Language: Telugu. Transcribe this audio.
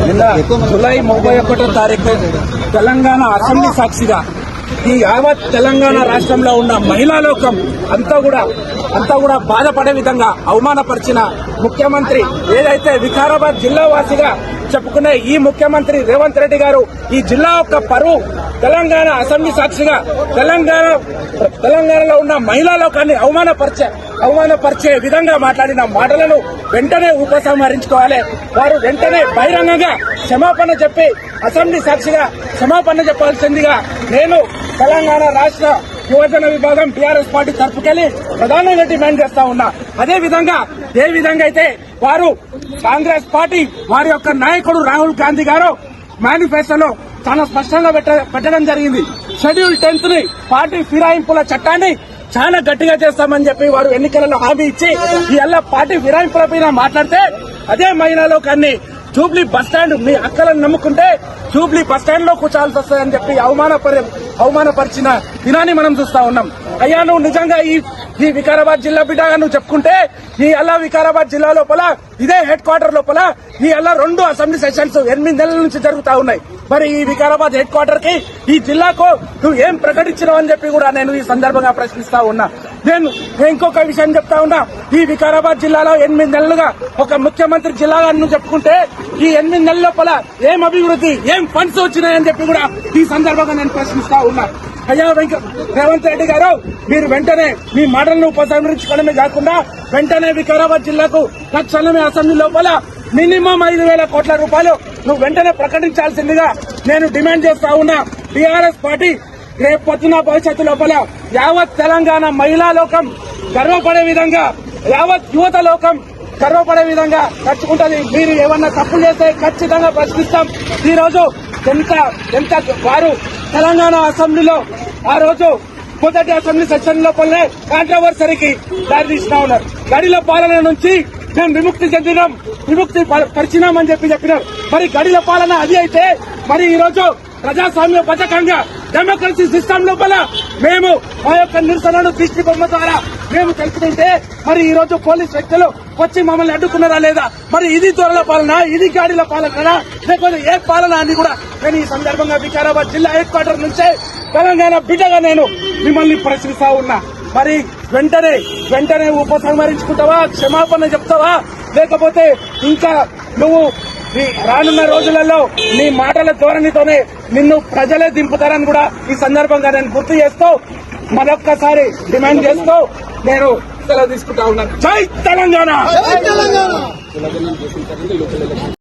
నిన్న జూలై ముప్పై ఒకటో తారీఖు తెలంగాణ అసెంబ్లీ సాక్షిగా ఈ యావత్ తెలంగాణ రాష్ట్రంలో ఉన్న మహిళా లోకం అంతా కూడా అంతా కూడా బాధపడే విధంగా అవమానపరిచిన ముఖ్యమంత్రి ఏదైతే వికారాబాద్ జిల్లా వాసిగా చెప్పుకునే ఈ ముఖ్యమంత్రి రేవంత్ రెడ్డి గారు ఈ జిల్లా యొక్క పరువు తెలంగాణ అసెంబ్లీ సాక్షిగా తెలంగాణ తెలంగాణలో ఉన్న మహిళా లోకాన్ని అవమానపరిచే అవమానపరిచే విధంగా మాట్లాడిన మాటలను వెంటనే ఉపసంహరించుకోవాలి. వారు వెంటనే బహిరంగంగా క్షమాపణ చెప్పి అసెంబ్లీ సాక్షిగా క్షమాపణ చెప్పాల్సిందిగా నేను తెలంగాణ రాష్ట్ర యువజన విభాగం టీఆర్ఎస్ పార్టీ తరఫుకెళ్ళి ప్రధానంగా డిమాండ్ చేస్తా ఉన్నా. అదే విధంగా ఏ విధంగా అయితే వారు కాంగ్రెస్ పార్టీ వారి యొక్క నాయకుడు రాహుల్ గాంధీ గారు మేనిఫెస్టోలో చాలా స్పష్టంగా పెట్ట- పెట్టడం జరిగింది. షెడ్యూల్ టెన్త్ని పార్టీ ఫిరాయింపుల చట్టాన్ని చాలా గట్టిగా చేస్తామని చెప్పి వారు ఎన్నికలలో హామీ ఇచ్చి ఈ అల్ల పార్టీ ఫిరాయింపుల పైన మాట్లాడితే అదే మహిళలో కానీ జూబ్లీ బస్ స్టాండ్ మీ అక్కలను నమ్ముకుంటే జూబ్లీ బస్లో కూర్చోాల్సి వస్తుందని చెప్పి అవమానపరి అవమానపరిచిన దినాన్ని మనం చూస్తా ఉన్నాం. అయ్యా నువ్వు నిజంగా ఈ ఈ వికారాబాద్ జిల్లా బిడ్డగా నువ్వు చెప్పుకుంటే ఈ అల్లా వికారాబాద్ జిల్లా లోపల ఇదే హెడ్ క్వార్టర్ లోపల ఈ అల్లా రెండు అసెంబ్లీ సెషన్స్ ఎనిమిది నెలల నుంచి జరుగుతా ఉన్నాయి. మరి ఈ వికారాబాద్ హెడ్ క్వార్టర్కి ఈ జిల్లాకు నువ్వు ఏం ప్రకటించినావు అని చెప్పి కూడా నేను ఈ సందర్భంగా ప్రశ్నిస్తా ఉన్నా. నేను ఇంకొక విషయం చెప్తా ఉన్నా. ఈ వికారాబాద్ జిల్లాలో ఎనిమిది నెలలుగా ఒక ముఖ్యమంత్రి జిల్లాగా నువ్వు చెప్పుకుంటే ఈ ఎనిమిది నెలల లోపల ఏం అభివృద్ధి ఏం ఫండ్స్ వచ్చినాయని చెప్పి కూడా ఈ సందర్భంగా నేను ప్రశ్నిస్తా ఉన్నా. అయ్యా వెంక రేవంత్ రెడ్డి గారు మీరు వెంటనే మీ మాటలను ఉపసంహరించుకోవడమే కాకుండా వెంటనే వికారాబాద్ జిల్లాకు తక్షణమే అసెంబ్లీ లోపల మినిమం ఐదు వేల కోట్ల రూపాయలు నువ్వు వెంటనే ప్రకటించాల్సిందిగా నేను డిమాండ్ చేస్తా ఉన్నా. టీఆర్ఎస్ పార్టీ రేపు పొద్దున భవిష్యత్తు లోపల యావత్ తెలంగాణ మహిళా లోకం గర్వపడే విధంగా యావత్ యువత లోకం గర్వపడే విధంగా ఖర్చుకుంటది మీరు ఏమన్నా తప్పులు చేస్తే ఖచ్చితంగా ప్రశ్నిస్తాం. ఈ రోజు ఎంత ఎంత వారు తెలంగాణ అసెంబ్లీలో ఆ రోజు మొదటి అసెంబ్లీ సెషన్ లోపలనే కాంట్రవర్సరీకి దారి తీస్తా ఉన్నారు. గడిలో పాలన నుంచి మేము విముక్తి చెందినాం విముక్తి పరిచినామని చెప్పి చెప్పినారు. మరి గడిల పాలన అది అయితే మరి ఈ రోజు ప్రజాస్వామ్య పథకంగా డెమోక్రసీ సిస్టమ్ లోపల మేము మా యొక్క నిరసనను దృష్టి బొమ్మ ద్వారా మేము తెలుసుకుంటే మరి ఈ రోజు పోలీస్ వ్యక్తులు వచ్చి మమ్మల్ని అడ్డుకున్నారా లేదా? మరి ఇది దొరల పాలన ఇది గాడిల పాలన లేకపోతే ఏ పాలన అని కూడా నేను ఈ సందర్భంగా వికారాబాద్ జిల్లా హెడ్ క్వార్టర్ నుంచే తెలంగాణ బిడ్డగా నేను మిమ్మల్ని ప్రశ్నిస్తా ఉన్నా. మరి వెంటనే వెంటనే ఉపసంహరించుకుంటావా? క్షమాపణ చెప్తావా? లేకపోతే ఇంకా నువ్వు రానున్న రోజులలో నీ మాటల ధోరణితోనే నిన్ను ప్రజలే దింపుతారని కూడా ఈ సందర్భంగా నేను గుర్తు చేస్తూ మరొక్కసారి డిమాండ్ చేస్తూ నేను సెలవు తీసుకుంటా ఉన్నాను. జై తెలంగాణ!